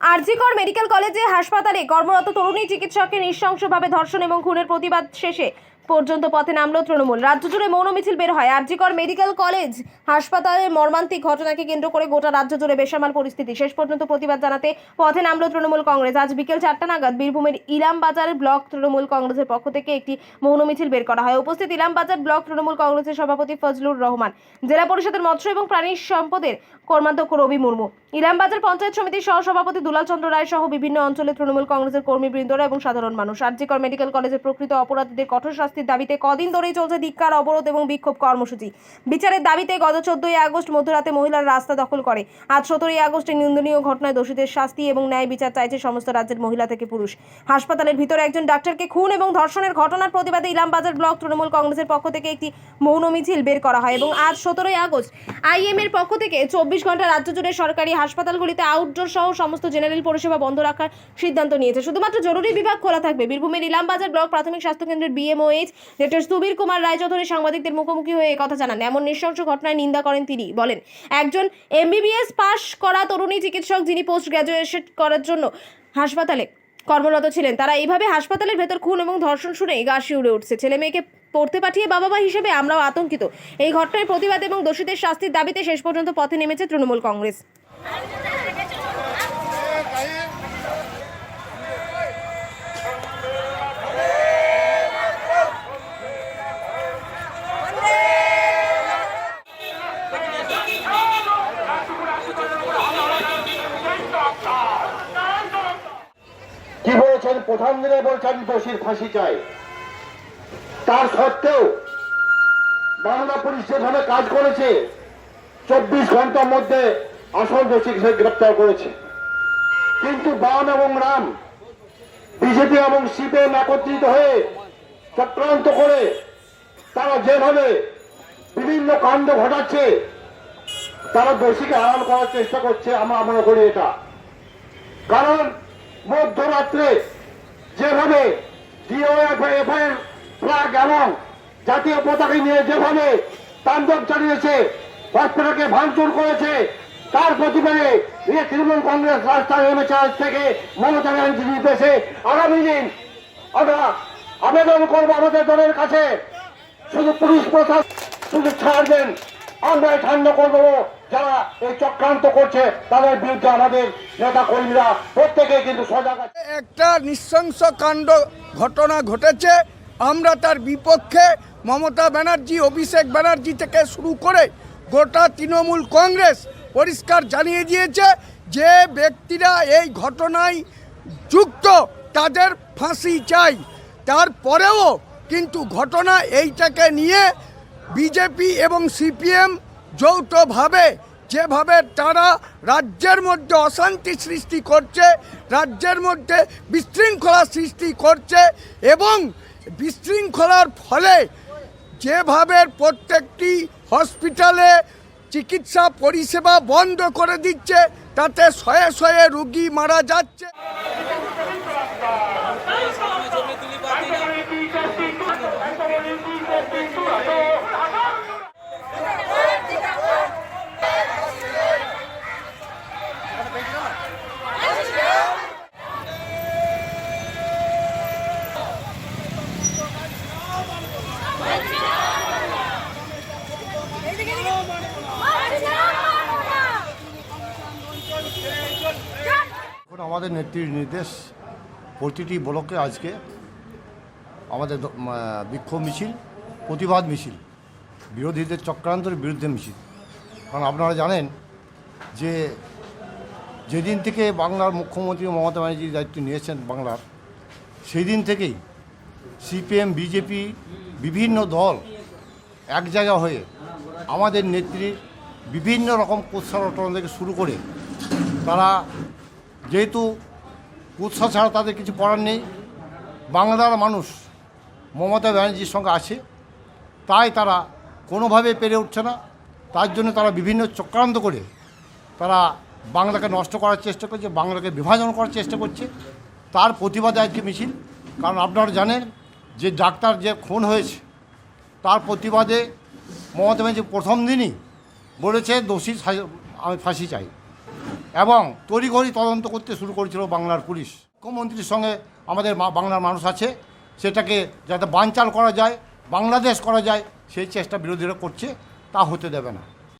RG Kar medical কলেজে হাসপাতালে কর্মরত তরুণী চিকিৎসককে নৃশংসভাবে ধর্ষণ এবং খুনের প্রতিবাদ শেষে পর্যন্ত পথে নামলো তৃণমূল। রাজ্য জুড়ে মৌন মিছিল বের হয়। আরজিকর মেডিকেল কলেজ হাসপাতালের মর্মান্তিক ঘটনাকে কেন্দ্র করে গোটা রাজ্য জুড়ে বেসামাল পরিস্থিতি। শেষ পর্যন্ত প্রতিবাদ জানাতে পথে নামলো তৃণমূল কংগ্রেস। আজ বিকেল চারটা নাগাদ বীরভূমের ইলামবাজার ব্লক তৃণমূল কংগ্রেসের পক্ষ থেকে একটি মৌন মিছিল বের করা হয়। উপস্থিত ইলামবাজার ব্লক তৃণমূল কংগ্রেসের সভাপতি ফজলুর রহমান, জেলা পরিষদের মৎস্য এবং প্রাণী সম্পদের কর্মাধ্যক্ষ রবি মুর্মু, ইলামবাজার পঞ্চায়েত সমিতির সহসভাপতি দুলাল চন্দ্র রায় সহ বিভিন্ন অঞ্চলে তৃণমূল কংগ্রেসের কর্মীবৃন্দরা এবং সাধারণ মানুষ। আরজিকর মেডিকেল কলেজের প্রকৃত অপরাধীদের কঠোর শাস্তির দাবিতে কদিন ধরেই চলছে ধিক্কার, অবরোধ এবং বিক্ষোভ কর্মসূচি। বিচারের দাবিতে গত চোদ্দই আগস্ট মধ্যরাতে মহিলারা রাস্তা দখল করে। আজ সতেরোই আগস্টে নিন্দনীয় ঘটনায় দোষীদের শাস্তি এবং ন্যায় বিচার চাইছে সমস্ত রাজ্যের মহিলা থেকে পুরুষ। হাসপাতালের ভিতরে একজন ডাক্তারকে খুন এবং ধর্ষণের ঘটনার প্রতিবাদে ইলামবাজার ব্লক তৃণমূল কংগ্রেসের পক্ষ থেকে একটি মৌন মিছিল বের করা হয় এবং আজ সতেরোই আগস্ট আইএম এর পক্ষ থেকে চব্বিশ ঘণ্টা রাজ্য জুড়ে সরকারি হাসপাতালগুলিতে আউটডোর সহ সমস্ত জেনারেল পরিষেবা বন্ধ রাখার সিদ্ধান্ত নিয়েছে। শুধুমাত্র জরুরি বিভাগ খোলা থাকবে। বীরভূমের ইলামবাজার ব্লক প্রাথমিক স্বাস্থ্যকেন্দ্রের বিএমওএইচ ডক্টর সুবীর কুমার রায়চৌধুরী সাংবাদিকদের মুখোমুখি হয়ে কথা জানান। এমন নৃশংস ঘটনায় নিন্দা করেন তিনি। বলেন, একজন এমবিবিএস পাশ করা তরুণী চিকিৎসক যিনি পোস্ট গ্র্যাজুয়েশন করার জন্য হাসপাতালে কর্মরত ছিলেন, তারা এইভাবে হাসপাতালের ভেতর খুন এবং ধর্ষণ শুনে গা শিউরে উঠছে। ছেলে মেয়েকে পড়তে পাঠিয়ে বাবা মা হিসেবে আমরাও আতঙ্কিত। এই ঘটনার প্রতিবাদ এবং দোষীদের শাস্তির দাবিতে শেষ পর্যন্ত পথে নেমেছে তৃণমূল কংগ্রেস। কি বলেছেন? প্রথম দিনে বলছেন দোষীর ফাঁসি চাই। তার সত্ত্বেও বাংলা পুলিশ যেভাবে কাজ করেছে, চব্বিশ ঘণ্টার মধ্যে আসল দোষীকে গ্রেপ্তার করেছে। কিন্তু বাম এবং রাম, বিজেপি এবং সিপিএম একত্রিত হয়ে চক্রান্ত করে তারা যেভাবে বিভিন্ন কাণ্ড ঘটাচ্ছে, তারা দোষীকে আড়াল করার চেষ্টা করছে, আমরা মনে করি এটা। কারণ মধ্যরাত্রে যেভাবে ফ্ল্যাগ এবং জাতীয় পতাকা নিয়ে যেভাবে তাণ্ডব চালিয়েছে হসপিটালকে ভাঙচুর করেছে, তার প্রতিবাদে এই তৃণমূল কংগ্রেস রাস্তায় নেমেছে আজ থেকে মমতা ব্যানার্জি নির্দেশে আগামী দিন আমরা আবেদন করব আমাদের দলের কাছে। শুধু পুলিশ প্রশাসন শুধু ছাড় দেন আমরা ঠান্ডা করে দেবো। যারা এই চক্রান্ত করছে, তাদের বিরুদ্ধে আমাদের একটা নৃশংস কাণ্ড ঘটনা ঘটেছে। আমরা তার বিপক্ষে মমতা ব্যানার্জি, অভিষেক ব্যানার্জি থেকে শুরু করে গোটা তৃণমূল কংগ্রেস পরিষ্কার জানিয়ে দিয়েছে যে ব্যক্তিরা এই ঘটনায় যুক্ত, তাদের ফাঁসি চাই। তারপরেও কিন্তু ঘটনা এইটাকে নিয়ে বিজেপি এবং সিপিএম যৌথভাবে যেভাবে তারা রাজ্যের মধ্যে অশান্তি সৃষ্টি করছে, রাজ্যের মধ্যে বিশৃঙ্খলা সৃষ্টি করছে এবং বিশৃঙ্খলার ফলে যেভাবে প্রত্যেকটি হসপিটালে চিকিৎসা পরিষেবা বন্ধ করে দিচ্ছে, তাতে শয়ে শয়ে রুগী মারা যাচ্ছে। আমাদের নেত্রীর নির্দেশ প্রতিটি ব্লকে আজকে আমাদের বিক্ষোভ মিছিল, প্রতিবাদ মিছিল, বিরোধীদের চক্রান্তের বিরুদ্ধে মিছিল। কারণ আপনারা জানেন যে যেদিন থেকে বাংলার মুখ্যমন্ত্রী মমতা ব্যানার্জি দায়িত্ব নিয়েছেন বাংলার সেই দিন থেকেই সিপিএম, বিজেপি, বিভিন্ন দল এক জায়গা হয়ে আমাদের নেত্রীর বিভিন্ন রকম কুৎসারটনা থেকে শুরু করে তারা যেহেতু উৎসাহ ছাড়া তাদের কিছু করার নেই, বাংলার মানুষ মমতা ব্যানার্জির সঙ্গে আছে, তাই তারা কোনোভাবে পেরে উঠছে না। তার জন্য তারা বিভিন্ন চক্রান্ত করে তারা বাংলাকে নষ্ট করার চেষ্টা করছে, বাংলাকে বিভাজন করার চেষ্টা করছে। তার প্রতিবাদে আজকে মিছিল। কারণ আপনারা জানেন যে ডাক্তার যে খুন হয়েছে, তার প্রতিবাদে মমতা ব্যানার্জি প্রথম দিনই বলেছে দোষী আমি ফাঁসি চাই। এবং তড়িঘড়ি তদন্ত করতে শুরু করেছিল বাংলার পুলিশ। মুখ্যমন্ত্রীর সঙ্গে আমাদের বাংলার মানুষ আছে, সেটাকে যাতে বানচাল করা যায়, বাংলাদেশ করা যায়, সেই চেষ্টা বিরোধীরা করছে, তা হতে দেবে না।